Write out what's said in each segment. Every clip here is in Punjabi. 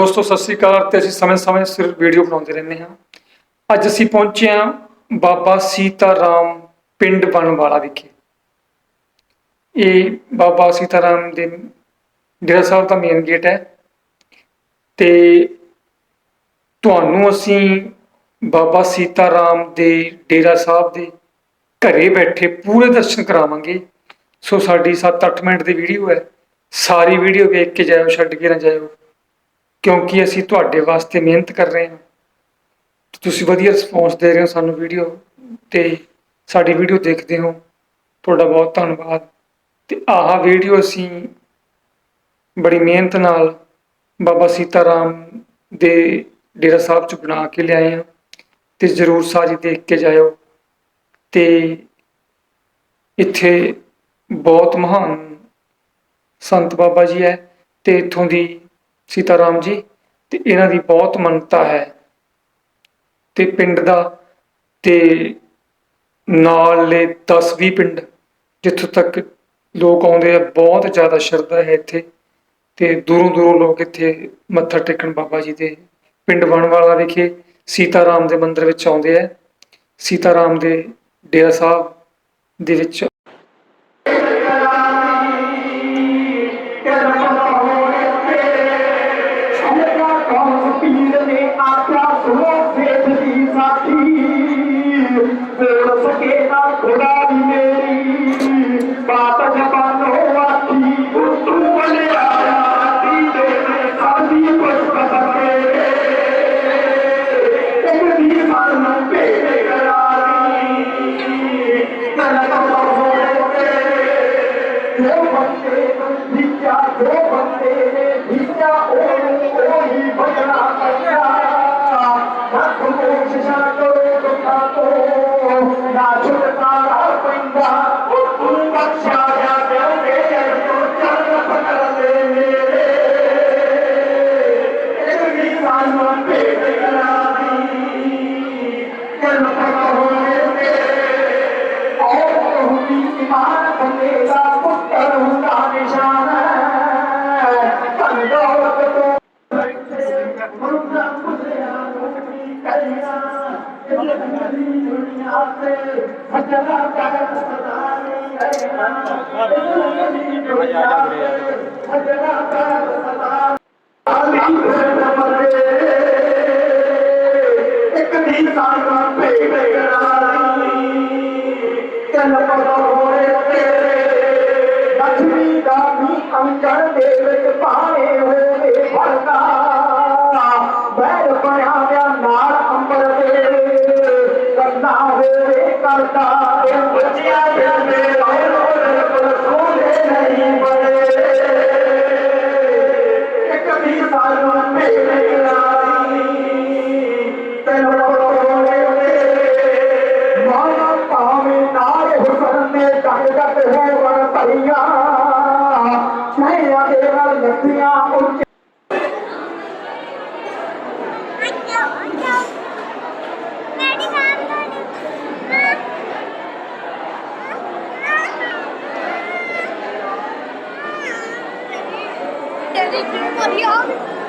ਦੋਸਤੋ, ਸਤਿ ਸ੍ਰੀ ਅਕਾਲ ਤੇ ਅਸੀਂ ਸਮੇਂ-ਸਮੇਂ ਸਿਰ ਵੀਡੀਓ ਬਣਾਉਂਦੇ ਰਹਿੰਦੇ ਹਾਂ। ਅੱਜ ਅਸੀਂ ਪਹੁੰਚੇ ਹਾਂ ਬਾਬਾ ਸੀਤਾ ਰਾਮ ਪਿੰਡ ਬਣਵਾਲਾ ਵਿਖੇ। ਇਹ ਬਾਬਾ ਸੀਤਾ ਰਾਮ ਦੇ ਡੇਰਾ ਸਾਹਿਬ ਦਾ ਮੇਨ ਗੇਟ ਹੈ ਤੇ ਤੁਹਾਨੂੰ ਅਸੀਂ ਬਾਬਾ ਸੀਤਾ ਰਾਮ ਦੇ ਡੇਰਾ ਸਾਹਿਬ ਦੇ ਘਰੇ ਬੈਠੇ ਪੂਰੇ ਦਰਸ਼ਨ ਕਰਾਵਾਂਗੇ। ਸੋ ਸਾਡੀ 7-8 ਮਿੰਟ ਦੀ ਵੀਡੀਓ ਹੈ। ਸਾਰੀ ਵੀਡੀਓ ਵੇਖ ਕੇ ਜਾਇਓ, ਛੱਡ ਕੇ ਨਾ ਜਾਇਓ। ਕਿਉਂਕਿ ਅਸੀਂ ਤੁਹਾਡੇ ਵਾਸਤੇ ਮਿਹਨਤ ਕਰ ਰਹੇ ਹਾਂ। ਤੁਸੀਂ ਵਧੀਆ ਰਿਸਪੌਂਸ ਦੇ ਰਹੇ ਹੋ ਸਾਨੂੰ ਵੀਡੀਓ ਤੇ ਸਾਡੀ ਵੀਡੀਓ ਦੇਖਦੇ ਹੋ। ਤੁਹਾਡਾ ਬਹੁਤ ਧੰਨਵਾਦ। ਤੇ ਆਹ ਵੀਡੀਓ ਅਸੀਂ ਬੜੀ ਮਿਹਨਤ ਨਾਲ ਬਾਬਾ ਸੀਤਾ ਰਾਮ ਦੇ ਡੇਰਾ ਸਾਹਿਬ ਚ ਬਣਾ ਕੇ ਲਿਆਏ ਹਾਂ। ਤੇ ਜਰੂਰ ਸਾਰੀ ਦੇਖ ਕੇ ਜਾਇਓ। ਤੇ ਇੱਥੇ ਬਹੁਤ ਮਹਾਨ ਸੰਤ ਬਾਬਾ ਜੀ ਹੈ ਤੇ ਇੱਥੋਂ ਦੀ ਸੀਤਾ ਰਾਮ ਜੀ, ਤੇ ਇਹਨਾਂ ਦੀ ਬਹੁਤ ਮੰਨਤਾ ਹੈ। ਤੇ ਪਿੰਡ ਦਾ, ਤੇ ਨਾਲੇ 10-20 ਪਿੰਡ, ਜਿੱਥੋਂ ਤੱਕ ਲੋਕ ਆਉਂਦੇ ਆ, ਬਹੁਤ ਜ਼ਿਆਦਾ ਸ਼ਰਧਾ ਹੈ ਇੱਥੇ। ਤੇ ਦੂਰੋਂ ਦੂਰੋਂ ਲੋਕ ਇੱਥੇ ਮੱਥਾ ਟੇਕਣ ਬਾਬਾ ਜੀ ਦੇ ਪਿੰਡ ਬਣਵਾਲਾ ਵਿਖੇ ਸੀਤਾ ਰਾਮ ਦੇ ਮੰਦਿਰ ਵਿੱਚ ਆਉਂਦੇ ਆ। ਸੀਤਾ ਰਾਮ ਦੇ ਡੇਰਾ ਸਾਹਿਬ ਦੇ ਵਿੱਚ শেষার্থ ਇੱਕ ਦੀ ਸਾਡਾ ਭੇਟ ਕਰਾਈ này là cái là nhập tiếng Anh ôn chế Did you put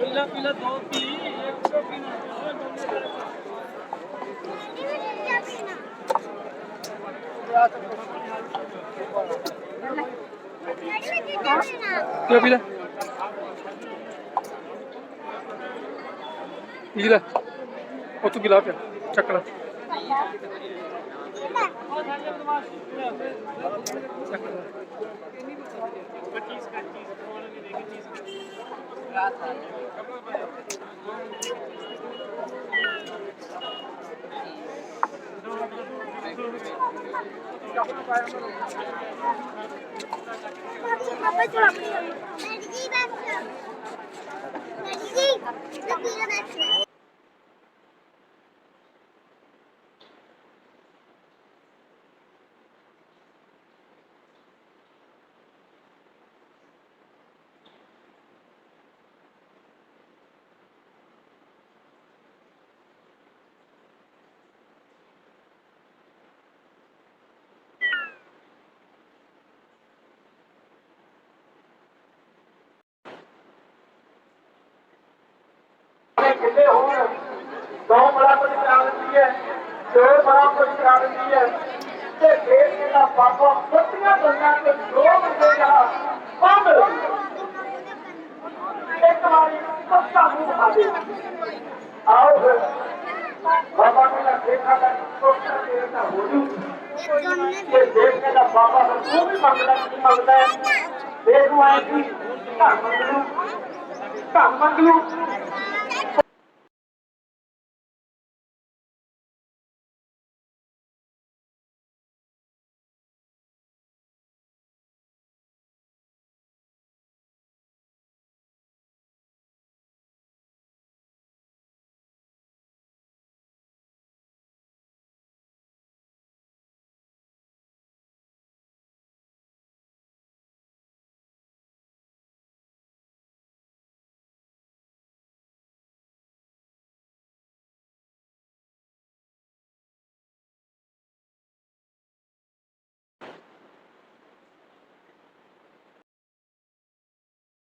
पीला पीला दो पी एक सौ पीना Daddy, ਲੈ ਪੀ ਲੈ ਪੀ ਲੈ ਉਹ ਤੂੰ ਗਿਲਾ ਪਿਆ ਚੱਕ ਲੈ ਚੱਕ ਲੈ ਪਾਪਾ ਚਲਾ ਮੈਂ ਜੀ ਬੈਠ ਮੈਂ ਜੀ ਲੱਗੀ ਹੋਣ। ਦੋ ਬੜਾ ਕੁਝ ਕਰਾ ਦਿੰਦੀ ਹੈ, ਦੋ ਬੜਾ ਕੁਝ ਕਰਾ ਦਿੰਦੀ ਹੈ। ਤੇ ਫੇਰ ਇਹਦਾ ਬਾਬਾ ਫੁੱਟੀਆਂ ਬੰਨਾਂ ਤੇ ਦੋ ਬੰਦੇ ਦਾ ਬੰਦ। ਇੱਕ ਵਾਰੀ ਸੱਤਾ ਨੂੰ ਦਿਖਾ ਦੇ। ਆਓ ਫਿਰ। ਬਾਬਾ ਨੂੰ ਨਾ ਦੇਖਾ ਕਰ ਕੋਸ਼ਿਸ਼ ਦੇ ਨਾ ਹੋ ਜੂ। ਤੇ ਦੇਖ ਦਾ ਬਾਬਾ ਫਿਰ ਤੂੰ ਵੀ ਮੰਗਦਾ ਕੀ ਮੰਗਦਾ ਹੈ ਦੇਖ ਨੂੰ ਆਏ ਕਿ ਧੰਨ ਮੰਗ ਲੂ। ਧੰਨ ਮੰਗ ਲੂ।